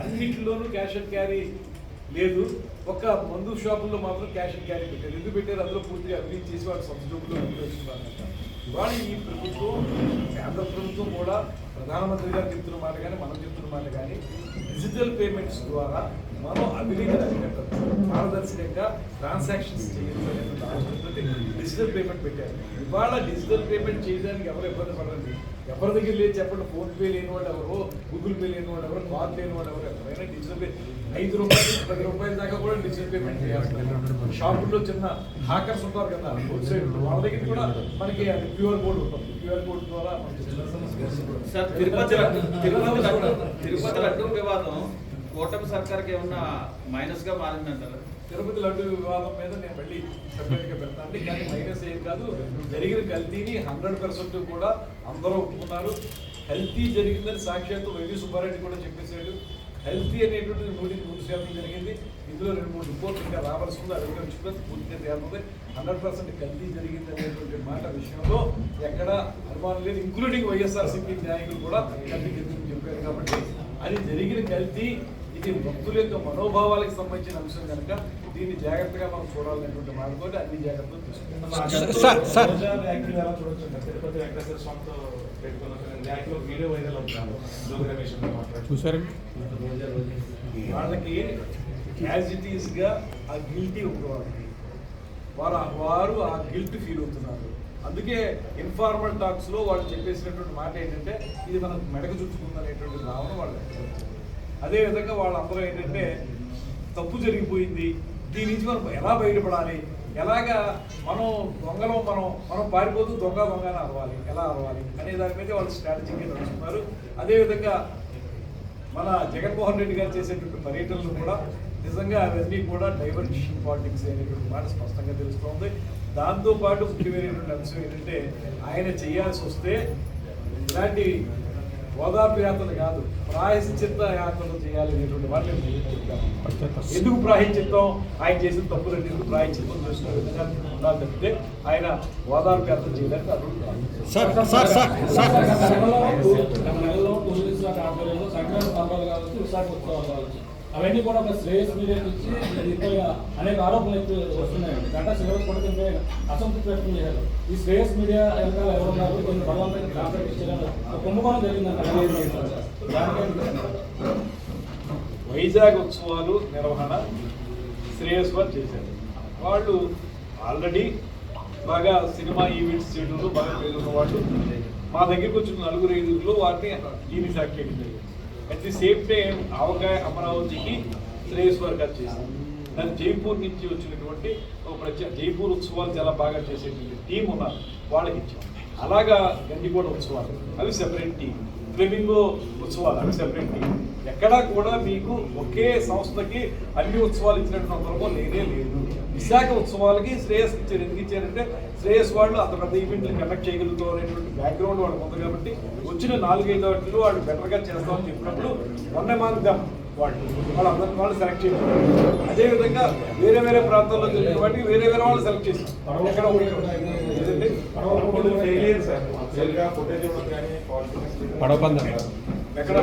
అన్నింటిలోనూ cash and carry లేదు. ఒక మందు షాపుల్లో మాత్రం క్యాష్ అండ్ క్యారీ పెట్టారు. ఎందుకు పెట్టారు? అందులో పూర్తిగా అభివృద్ధి చేసి వాళ్ళ సొంత జోబులో అభివృద్ధి ఈ ప్రభుత్వం కేంద్ర ప్రభుత్వం కూడా ప్రధానమంత్రి గారు చెప్తున్న మాట కానీ మనం చెప్తున్న మాట కానీ డిజిటల్ పేమెంట్స్ ద్వారా మనం అవినీతిని అరికట్టచ్చు పారదర్శకంగా ట్రాన్సాక్షన్స్ చేయొచ్చు డిజిటల్ పేమెంట్ పెట్టారు. ఇవాళ డిజిటల్ పేమెంట్ చేయడానికి ఎవరు ఇబ్బంది పడరండి? ఎవరి దగ్గర లేదు చెప్పండి. ఫోన్ పే లేని వాళ్ళు ఎవరు? గూగుల్ పే లేని వాళ్ళు ఎవరు? కార్డ్ లేని వాళ్ళు ఎవరు? ఎవరైనా డిజిటల్ పే ఐదు రూపాయలు పది రూపాయల దాకా కూడా డిజిటల్ పేమెంట్ చేయాలి షాపుల్లో చిన్న హ్యాకర్స్ ఉంటారు కదా వాళ్ళ దగ్గర కూడా మనకి అది క్యూఆర్ కోడ్ ఉంటుంది. క్యూఆర్ కోడ్ ద్వారా మనకి తిరుపతి తిరుపతి లడ్డు వివాదం కూటమి సర్కార్కి ఏమన్నా మైనస్గా మారిందంటారా? తిరుపతి లడ్డు వివాదం మీద నేను మళ్ళీ సపరేట్గా పెడతాను కానీ మైనస్ ఏం కాదు. జరిగిన కల్తీని హండ్రెడ్ పర్సెంట్ కూడా అందరూ ఒప్పుకున్నారు. హెల్తీ జరిగిందని సాక్షాత్తు వైవి సుబ్బారెడ్డి కూడా చెప్పేశాడు. హెల్తీ అనేటువంటిది నూటికి నూరు శాతం జరిగింది. ఇందులో రెండు మూడు రిపోర్ట్లు ఇంకా రావాల్సి ఉంది అవి కూడా పూర్తిగా తేలుతుంది. హండ్రెడ్ పర్సెంట్ కల్తీ జరిగింది అనేటువంటి మాట విషయంలో ఎక్కడ అనుమానం లేదు. ఇంక్లూడింగ్ వైఎస్ఆర్సీపీ నాయకులు కూడా కల్తీ జరిగిందని చెప్పారు. కాబట్టి అది జరిగిన కల్తీ ఇది భక్తుల యొక్క మనోభావాలకు సంబంధించిన అంశం కనుక దీన్ని జాగ్రత్తగా మనం చూడాలనేటువంటి మాటతోటి అన్ని జాగ్రత్తలు తీసుకుంటాం. వాళ్ళకి యాజ్ ఇట్ ఈస్గా ఆ గిల్టీ ఉంది వాళ్ళకి వారు వారు ఆ గిల్ట్ ఫీల్ అవుతున్నారు. అందుకే ఇన్ఫార్మల్ టాక్స్లో వాళ్ళు చెప్పేసినటువంటి మాట ఏంటంటే ఇది మనం మెడకు చుట్టుకుందనేటువంటి భావన వాళ్ళు అదేవిధంగా అదే విధంగా వాళ్ళందరూ ఏంటంటే తప్పు జరిగిపోయింది. దీని నుంచి మనం ఎలా బయటపడాలి? ఎలాగా మనం దొంగలో మనం మనం పారిపోతూ దొంగ దొంగ అరవాలి. ఎలా అరవాలి? అనే దాని మీద వాళ్ళు స్ట్రాటజీకి నడుస్తున్నారు. అదేవిధంగా మన జగన్మోహన్ రెడ్డి గారు చేసేటువంటి పర్యటనలు కూడా నిజంగా అవన్నీ కూడా డైవర్షన్ పాలిటిక్స్ అనేటువంటి మాట స్పష్టంగా తెలుస్తోంది. దాంతోపాటు ముఖ్యమైనటువంటి అంశం ఏంటంటే ఆయన చేయాల్సి వస్తే ఇలాంటి ఓదార్పు యాత్రలు కాదు ప్రాయశ్చిత్త యాత్రలు చేయాలి అనేటువంటి మీకు చెప్పాను ఎందుకు ప్రాయశ్చిత్తం? ఆయన చేసిన తప్పులు ఎందుకు ప్రాయశ్చిత్తం చేసుకునే విధంగా ఉండాలి తప్పితే ఆయన ఓదార్పు యాత్ర చేయడానికి అర్హుడు కాదు. నెలలో ఆధ్వర్యంలో సంక్రాంతి పండుగలు కావచ్చు విశాఖ ఉత్సవాలు కావచ్చు అవన్నీ కూడా ఒక శ్రేయస్ మీడియా ఇచ్చి దీనిపై అనేక ఆరోపణలు అయితే వస్తున్నాయండి గంట సిలబస్ కూడా దీనిపై అసంతృప్తి వ్యక్తం చేశారు. ఈ శ్రేయస్ మీడియా వెనకాల ఎవరున్నారు కొన్ని బలవంతంగా కాంట్రాక్ట్ ఇచ్చారని కుంభకోణం జరిగిందంట వైజాగ్ ఉత్సవాలు నిర్వహణ శ్రేయస్ వారు చేశారు. వాళ్ళు ఆల్రెడీ బాగా సినిమా ఈవెంట్స్ చేయడంలో బాగా పేరున్న వాళ్ళు. మా దగ్గరికి వచ్చిన నలుగురు ఐదుగురులో వారిని దీన్ని సాక్షి చేయడం జరిగింది at the same time Avakaya అమరావతికి శ్రేయస్ వారు చేశారు. దాని జైపూర్ నుంచి వచ్చినటువంటి ఒక ప్రత్యేక జైపూర్ ఉత్సవాలు చాలా బాగా చేసేటువంటి టీం ఉన్నారు. వాళ్ళకి ఇచ్చాం. అలాగా గండికోట ఉత్సవాలు. అవి సెపరేట్ టీం ఫ్లెమింగో ఉత్సవాలు అవి సెపరేట్ టీం ఎక్కడా కూడా మీకు ఒకే సంస్థకి అన్ని ఉత్సవాలు ఇచ్చినటువంటి సందర్భం లేనే లేదు. విశాఖ ఉత్సవాలకి శ్రేయస్ ఇచ్చారు. ఎందుకు ఇచ్చారంటే శ్రేయస్ వాళ్ళు అంత పెద్ద ఈవెంట్లు కండక్ట్ చేయగలుగుతారు అనేటువంటి బ్యాక్గ్రౌండ్ వాళ్ళకి ఉంది కాబట్టి వచ్చిన నాలుగైదు వాటిలో వాళ్ళు బెటర్గా చేస్తామని చెప్పినప్పుడు వన్ ఎమాంగ్ దమ్ వాళ్ళు. వాళ్ళందరినీ వాళ్ళు సెలెక్ట్ చేయడం అదేవిధంగా వేరే వేరే ప్రాంతాల్లో జరిగిన వాటికి వేరే వేరే వాళ్ళు సెలెక్ట్ చేశారు. ఎక్కడ failure సార్. ఇవ్వడం కానీ, పడవ పందెం. ఎక్కడ?